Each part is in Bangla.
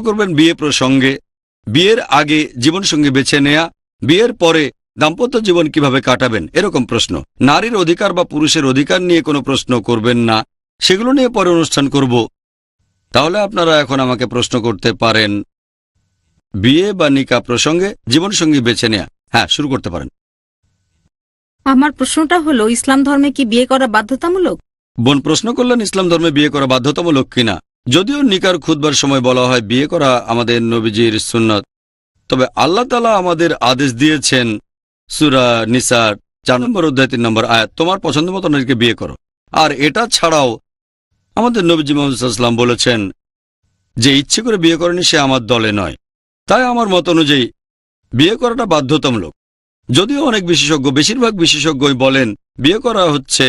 করবেন বিয়ে প্রসঙ্গে। বিয়ের আগে জীবনসঙ্গী বেছে নেয়া বিয়ের পরে দাম্পত্য জীবন কীভাবে কাটাবেন এরকম প্রশ্ন। নারীর অধিকার বা পুরুষের অধিকার নিয়ে কোনো প্রশ্ন করবেন না সেগুলো নিয়ে পরে অনুষ্ঠান করব। তাহলে আপনারা এখন আমাকে প্রশ্ন করতে পারেন বিয়ে বা নিকা প্রসঙ্গে জীবনসঙ্গী বেছে নেয়া। হ্যাঁ শুরু করতে পারেন। আমার প্রশ্নটা হলো ইসলাম ধর্মে কি বিয়ে করা বাধ্যতামূলক? বোন প্রশ্ন করলেন ইসলাম ধর্মে বিয়ে করা বাধ্যতামূলক কিনা? যদিও নিকার খুদবার সময় বলা হয় বিয়ে করা আমাদের নবীজির সুন্নত, তবে আল্লাহ তালা আমাদের আদেশ দিয়েছেন সুরা নিসার, চার নম্বর অধ্যায়, তিন নম্বর আয়াত, তোমার পছন্দ মতো নারীকে বিয়ে করো। আর এটা ছাড়াও আমাদের নবীজি মোহাম্মদাম বলেছেন যে ইচ্ছে করে বিয়ে করেনি সে আমার দলে নয়। তাই আমার মত অনুযায়ী বিয়ে করাটা বাধ্যতামূলক। যদিও অনেক বিশেষজ্ঞ, বেশিরভাগ বিশেষজ্ঞই বলেন, বিয়ে করা হচ্ছে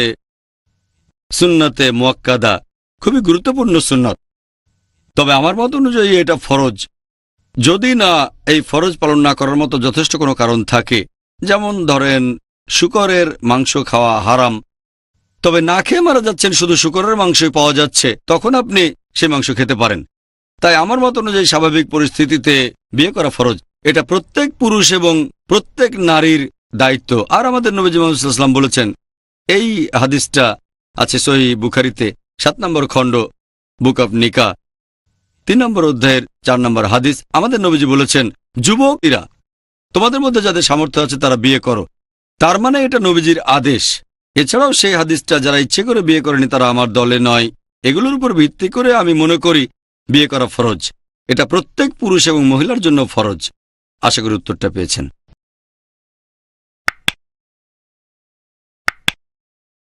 সুন্নতে মোয়াক্কাদা, খুবই গুরুত্বপূর্ণ সুন্নত। তবে আমার মত অনুযায়ী এটা ফরজ। যদি না এই ফরজ পালন না করার মতো যথেষ্ট কোনো কারণ থাকে, যেমন ধরেন শুকরের মাংস খাওয়া হারাম, তবে না খেয়ে মারা যাচ্ছেন শুধু শুকরের মাংসই পাওয়া যাচ্ছে, তখন আপনি সে মাংস খেতে পারেন। তাই আমার মত অনুযায়ী স্বাভাবিক পরিস্থিতিতে বিয়ে করা ফরজ। এটা প্রত্যেক পুরুষ এবং প্রত্যেক নারীর দায়িত্ব। আর আমাদের নবীজি মোহাম্মদাম বলেছেন, এই হাদিসটা আছে সহি বুখারিতে, সাত নম্বর খণ্ড, বুক অব নিকা তিন নম্বর অধ্যায়ের চার নম্বর হাদিস আমাদের নবীজি বলেছেন, যুবকীরা, তোমাদের মধ্যে যাদের সামর্থ্য আছে তারা বিয়ে করো। তার মানে এটা নবীজির আদেশ। এছাড়াও সেই হাদিসটা যারা ইচ্ছে করে বিয়ে করেনি তারা আমার দলে নয়। এগুলোর উপর ভিত্তি করে আমি মনে করি বিয়ে করা ফরজ। এটা প্রত্যেক পুরুষ এবং মহিলার জন্য ফরজ। আশা করি উত্তরটা পেয়েছেন।